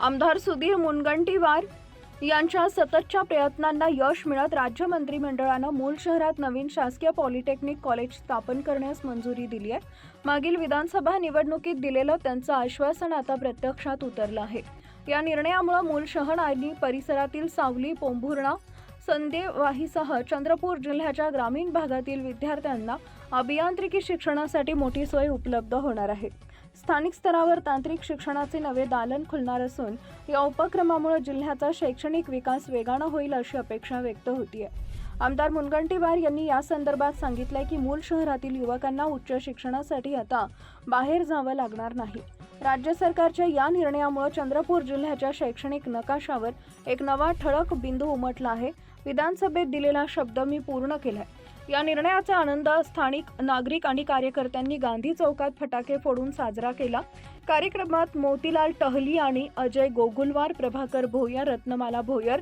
आमदार सुधीर मुनगंटीवार यांच्या सततच्या प्रयत्नांना यश मिळत राज्य मंत्रिमंडळानं मूल शहरात नवीन शासकीय पॉलिटेक्निक कॉलेज स्थापन करण्यास मंजुरी दिली आहे. मागील विधानसभा निवडणुकीत दिलेलं त्यांचं आश्वासन आता प्रत्यक्षात उतरलं आहे. या निर्णयामुळे मूल शहर आणि परिसरातील सावली पोंभुर्णा संदेवाहीसह चंद्रपूर जिल्ह्याच्या ग्रामीण भागातील विद्यार्थ्यांना अभियांत्रिकी शिक्षणासाठी मोठी सोय उपलब्ध होणार आहे. स्थानिक स्तरावर तांत्रिक शिक्षणाचे नवे दालन खुलणार असून या उपक्रमामुळे जिल्ह्याचा शैक्षणिक विकास वेगानं होईल अशी अपेक्षा व्यक्त होतीये. आमदार मुनगंटीवार यांनी या संदर्भात सांगितलंय की मूल शहरातील युवकांना उच्च शिक्षणासाठी आता बाहेर जावं लागणार नाही. राज्य सरकारच्या या निर्णयामुळे चंद्रपूर जिल्ह्याच्या शैक्षणिक नकाशावर एक नवा ठळक बिंदू उमटला आहे. विधानसभेत दिलेला शब्द मी पूर्ण केलाय. या निर्णयाचा आनंद स्थानिक नागरिक आणि कार्यकर्त्यांनी गांधी चौकात फटाके फोडून साजरा केला. कार्यक्रमात मोतीलाल टहली आणि अजय गोगुलवार प्रभाकर भोयर रत्नमाला भोयर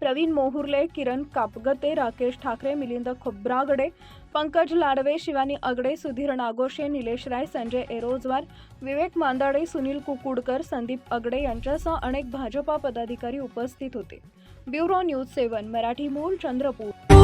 प्रवीण मोहुर्ले किरण कापगते राकेश ठाकरे मिलिंद खोब्रागडे पंकज लाडवे शिवानी अगडे सुधीर नागोशे निलेश राय संजय एरोजवार विवेक मांदाडे सुनील कुकुडकर संदीप अगडे यांच्यासह अनेक भाजपा पदाधिकारी उपस्थित होते. ब्युरो न्यूज सेवन मराठी मूल चंद्रपूर.